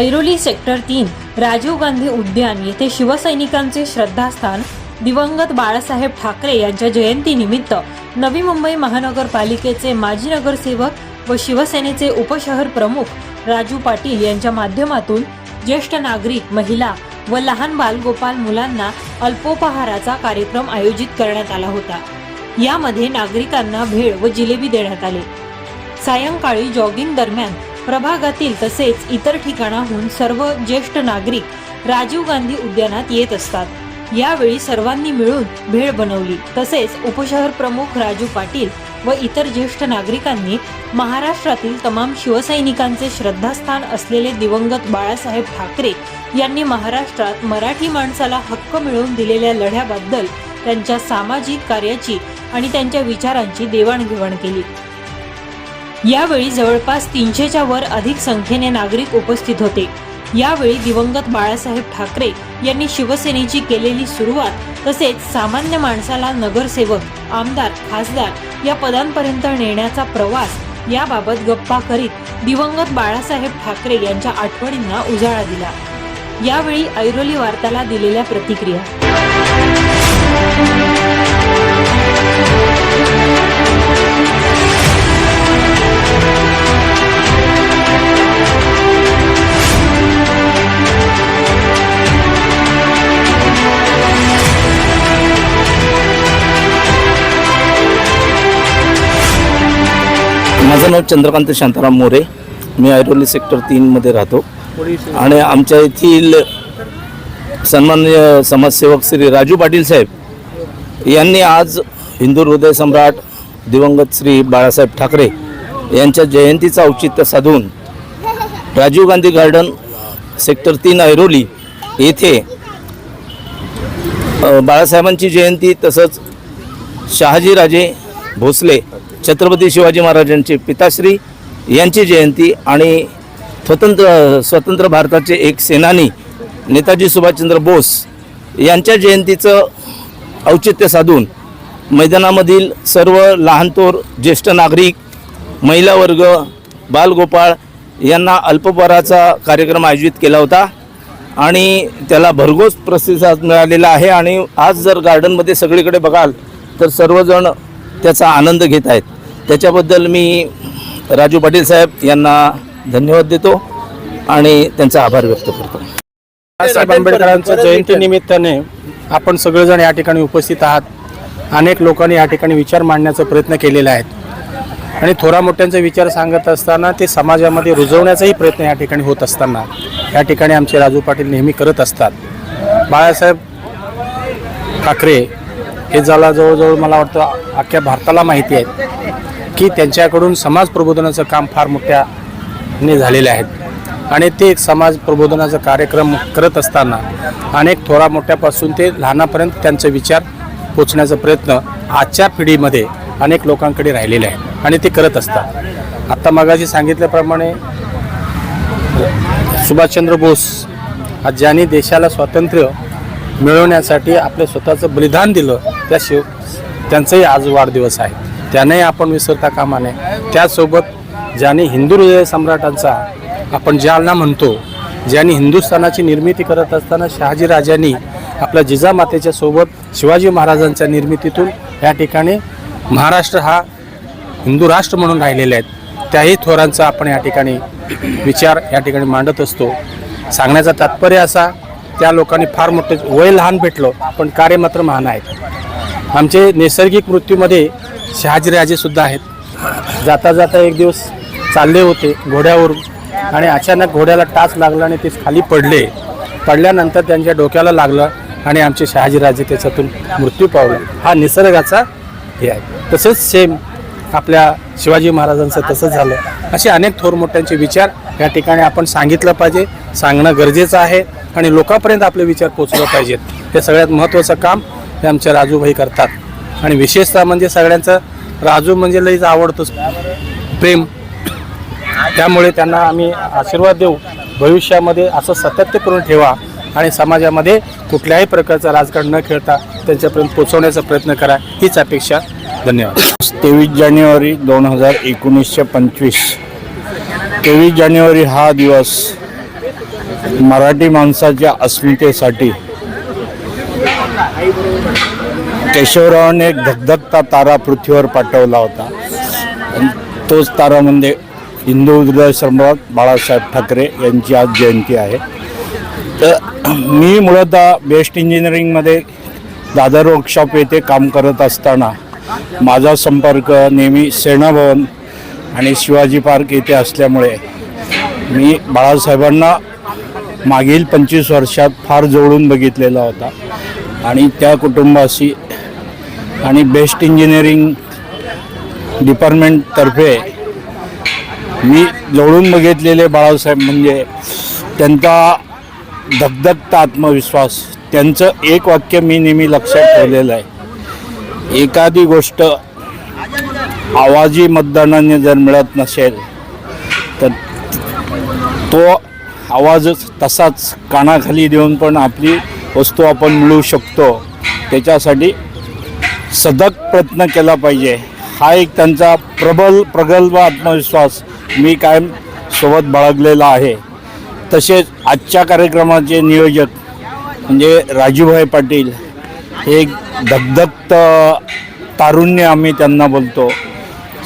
Airoli sector तीन राजीव गांधी उद्यान येथे शिवसैनिकांचे श्रद्धास्थान दिवंगत बाळासाहेब ठाकरे यांच्या जयंतीनिमित्त नवी मुंबई महानगरपालिकेचे माजी नगरसेवक व शिवसेनेचे उपशहर प्रमुख राजू पाटील यांच्या माध्यमातून ज्येष्ठ नागरिक महिला व लहान बालगोपाल मुलांना अल्पोपहाराचा कार्यक्रम आयोजित करण्यात आला होता. यामध्ये नागरिकांना भेळ व जिलेबी देण्यात आले. सायंकाळी जॉगिंग दरम्यान प्रभागातील तसेच इतर ठिकाणाहून सर्व ज्येष्ठ नागरिक राजीव गांधी उद्यानात येत असतात. यावेळी सर्वांनी मिळून भेळ बनवली. तसेच उपशहर प्रमुख राजू पाटील व इतर ज्येष्ठ नागरिकांनी महाराष्ट्रातील तमाम शिवसैनिकांचे श्रद्धास्थान असलेले दिवंगत बाळासाहेब ठाकरे यांनी महाराष्ट्रात मराठी माणसाला हक्क मिळवून दिलेल्या लढ्याबद्दल त्यांच्या सामाजिक कार्याची आणि त्यांच्या विचारांची देवाणघेवाण केली. यावेळी जवळपास तीनशेच्या वर अधिक संख्येने नागरिक उपस्थित होते. यावेळी दिवंगत बाळासाहेब ठाकरे यांनी शिवसेनेची केलेली सुरुवात तसेच सामान्य माणसाला नगरसेवक आमदार खासदार या पदांपर्यंत नेण्याचा प्रवास याबाबत गप्पा करीत दिवंगत बाळासाहेब ठाकरे यांच्या आठवणींना उजाळा दिला. यावेळी ऐरोली वार्ताला दिलेल्या प्रतिक्रिया. माझं नाव चंद्रकांत शांताराम मोरे. मी ऐरोली सेक्टर तीनमध्ये राहतो. आणि आमच्या येथील सन्माननीय समाजसेवक श्री राजू पाटील साहेब यांनी आज हिंदू हृदय सम्राट दिवंगत श्री बाळासाहेब ठाकरे यांच्या जयंतीचं औचित्य साधून राजीव गांधी गार्डन सेक्टर तीन ऐरोली येथे बाळासाहेबांची जयंती तसंच शहाजीराजे भोसले छत्रपती शिवाजी महाराजांचे पिताश्री यांची जयंती आणि स्वतंत्र स्वतंत्र भारताचे एक सेनानी नेताजी सुभाषचंद्र बोस यांच्या जयंतीचं औचित्य साधून मैदानामधील सर्व लहानतोर ज्येष्ठ नागरिक महिला वर्ग बालगोपाळ यांना अल्पपराचा कार्यक्रम आयोजित केला होता आणि त्याला भरघोस प्रतिसाद मिळालेला आहे. आणि आज जर गार्डनमध्ये सगळीकडे बघाल तर सर्वजण त्याचा आनंद घेत आहेत. त्याच्याबद्दल मी राजू पाटील साहेब यांना धन्यवाद देतो आणि त्यांचा आभार व्यक्त करतो. बाबासाहेब आंबेडकरांच्या जयंती निमित्ताने आपण सगळेजण या ठिकाणी उपस्थित आहात. अनेक लोकांनी या ठिकाणी विचार मांडण्याचा प्रयत्न केलेला आहे. आणि थोरा मोठ्यांचे विचार सांगत असताना ते समाजामध्ये रुजवण्याचाही प्रयत्न या ठिकाणी होत असताना या ठिकाणी आमचे राजू पाटील नेहमी करत असतात. बाळासाहेब ठाकरे हे ज्याला जवळजवळ मला वाटतं अख्ख्या भारताला माहिती आहे की त्यांच्याकडून समाज प्रबोधनाचं काम फार मोठ्याने झालेले आहेत. आणि ते एक समाज प्रबोधनाचा कार्यक्रम करत असताना अनेक थोरा मोठ्यापासून ते लहानापर्यंत त्यांचे विचार पोचण्याचा प्रयत्न आजच्या पिढीमध्ये अनेक लोकांकडे राहिलेले आहे आणि ते करत असतात. आत्ता मगाशी सांगितल्याप्रमाणे सुभाषचंद्र बोस ज्यांनी देशाला स्वातंत्र्य मिळवण्यासाठी आपलं स्वतःचं बलिदान दिलं त्या शिव त्यांचाही आज वाढदिवस आहे. त्यांनाही आपण विसरता कामा नये. त्यासोबत ज्याने हिंदू हृदय सम्राटांचा आपण जालना म्हणतो ज्यांनी हिंदुस्थानाची निर्मिती करत असताना शहाजीराजांनी आपल्या जिजामातेच्या सोबत शिवाजी महाराजांच्या निर्मितीतून या ठिकाणी महाराष्ट्र हा हिंदू राष्ट्र म्हणून राहिलेले आहेत त्याही थोरांचा आपण या ठिकाणी विचार या ठिकाणी मांडत असतो. सांगण्याचा तात्पर्य असा त्या लोकांनी फार मोठे वय लहान भेटलं पण कार्य मात्र महान आहेत. आमचे नैसर्गिक मृत्यूमध्ये शहाजीराजेसुद्धा आहेत. जाता जाता एक दिवस चालले होते घोड्यावरून आणि अचानक घोड्याला टाच लागला आणि ते खाली पडले. पडल्यानंतर त्यांच्या डोक्याला लागलं आणि आमचे शहाजीराजे त्याच्यातून मृत्यू पावले. हा निसर्गाचा हे आहे. तसंच सेम आपल्या शिवाजी महाराजांचं तसंच झालं. असे अनेक थोर मोठ्यांचे विचार या ठिकाणी आपण सांगितलं पाहिजे सांगणं गरजेचं आहे आणि लोकांपर्यंत आपले विचार पोचले पाहिजेत. हे सगळ्यात महत्त्वाचं काम हे आमचे राजूभाई करतात. आणि विशेषतः म्हणजे सगळ्यांचं राजू म्हणजे लईच आवडतोच प्रेम. त्यामुळे त्यांना आम्ही आशीर्वाद देऊ. भविष्यामध्ये असं सातत्य करून ठेवा आणि समाजामध्ये कुठल्याही प्रकारचं राजकारण न खेळता त्यांच्यापर्यंत पोचवण्याचा प्रयत्न करा. हीच अपेक्षा. धन्यवाद. तेवीस जानेवारी दोन हजार एकोणीसशे पंचवीस. तेवीस जानेवारी हा दिवस मराठी माणसाच्या अस्मितेसाठी केशवरावाने एक धगधगता तारा पृथ्वीवर पाठवला होता. तोच तारा म्हणजे हिंदू हृदय बाळासाहेब ठाकरे यांची आज जयंती आहे. तर मी मूलतः बेस्ट इंजिनिअरिंगमध्ये दादर वर्कशॉप येथे काम करत असताना माझा संपर्क नेहमी सेनाभवन आणि शिवाजी पार्क येथे असल्यामुळे मी बाळासाहेबांना मागील पंचवीस वर्षात फार जवळून बघितलेला होता. आणि त्या कुटुंबाशी आणि बेस्ट इंजिनिअरिंग डिपार्टमेंटतर्फे मी जवळून बघितलेले बाळासाहेब म्हणजे त्यांचा धगधगता आत्मविश्वास त्यांचं एक वाक्य मी नेहमी लक्षात ठेवलेलं आहे. एखादी गोष्ट आवाजी मतदानाने जर मिळत नसेल तर तो आवाजच तसाच कानाखाली देऊन पण आपली वस्तू आपण मिळवू शकतो. त्याच्यासाठी सतत प्रयत्न केला पाहिजे. हा एक त्यांचा प्रबल प्रगल्भ आत्मविश्वास मी कायम सोबत बाळगलेला आहे. तसेच आजच्या कार्यक्रमाचे नियोजक म्हणजे राजूभाई पाटील हे एक धगधगत तारुण्य आम्ही त्यांना बोलतो.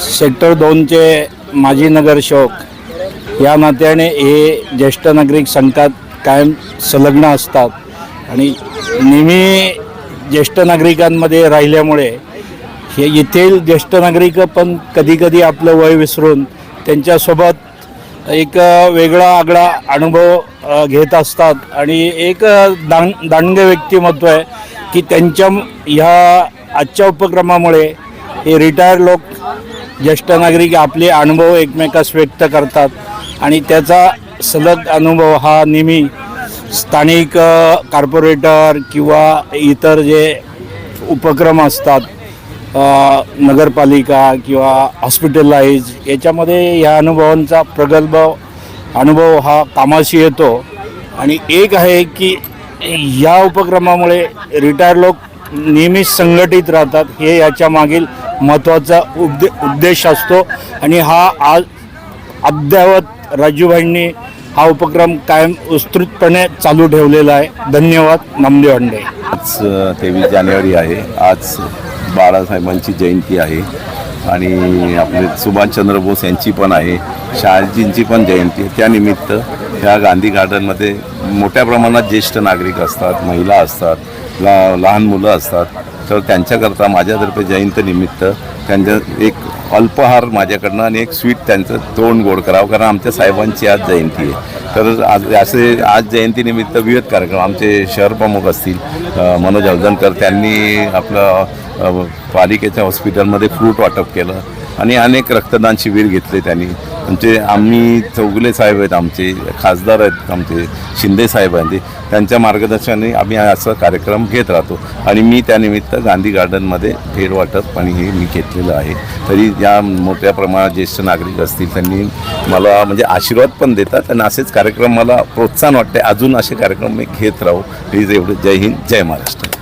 सेक्टर दोनचे माजी नगरसेवक या नात्याने हे ज्येष्ठ नागरिक संघात कायम संलग्न असतात. आणि नेहमी ज्येष्ठ नागरिकांमध्ये राहिल्यामुळे हे येथील ज्येष्ठ नागरिक पण कधीकधी आपलं वय विसरून त्यांच्यासोबत एक वेगळा आगळा अनुभव घेत असतात. आणि एक दांड दांडग व्यक्तिमत्व आहे की त्यांच्या ह्या आजच्या उपक्रमामुळे हे रिटायर लोक ज्येष्ठ नागरिक आपले अनुभव एकमेकास व्यक्त करतात. आणि त्याचा सलग अनुभव हा नेहमी स्थानिक कार्पोरेटर किंवा इतर जे उपक्रम असतात नगरपालिका किंवा हॉस्पिटलाइज याच्यामध्ये ह्या अनुभवांचा प्रगल्भ अनुभव हा कामाशी येतो. आणि एक आहे की या उपक्रमामुळे रिटायर लोक नेहमीच संघटित राहतात. हे याच्या मागील महत्त्वाचा उद्दे उद्देश असतो. आणि हा आज अद्ययावत राजूभाईंनी हा उपक्रम कायम उत्स्फूर्तपणे चालू ठेवलेला आहे. धन्यवाद. नामदेव अंडे आज तेवीस जानेवारी आहे. आज बाळासाहेबांची जयंती आहे. आणि आपले सुभाषचंद्र बोस यांची पण आहे. शहाजींची पण जयंती आहे. त्यानिमित्त ह्या गांधी गार्डनमध्ये मोठ्या प्रमाणात ज्येष्ठ नागरिक असतात महिला असतात ला लहान मुलं असतात. तर त्यांच्याकरता माझ्यातर्फे जयंतीनिमित्त त्यांचं एक अल्पहार माझ्याकडनं आणि एक स्वीट त्यांचं तोंड गोड करावं कारण आमच्या साहेबांची आज जयंती आहे. तर आज असे आज जयंतीनिमित्त विविध कार्यक्रम आमचे शहर प्रमुख असतील मनोज हलदणकर त्यांनी आपलं पालिकेच्या हॉस्पिटलमध्ये फ्रूट वाटप केलं आणि अनेक रक्तदान शिबिर घेतले त्यांनी. आमचे आम्ही चौगुले साहेब आहेत आमचे खासदार आहेत आमचे शिंदे साहेब आहेत. त्यांच्या मार्गदर्शनाने आम्ही असं कार्यक्रम घेत राहतो. आणि मी त्यानिमित्त गांधी गार्डनमध्ये भेट वाटप आणि हे मी घेतलेलं आहे. तरी या मोठ्या प्रमाणात ज्येष्ठ नागरिक असतील त्यांनी मला म्हणजे आशीर्वाद पण देतात आणि असेच कार्यक्रम मला प्रोत्साहन वाटते अजून असे कार्यक्रम मी घेत राहू. प्लीज एवढं जय हिंद जय महाराष्ट्र.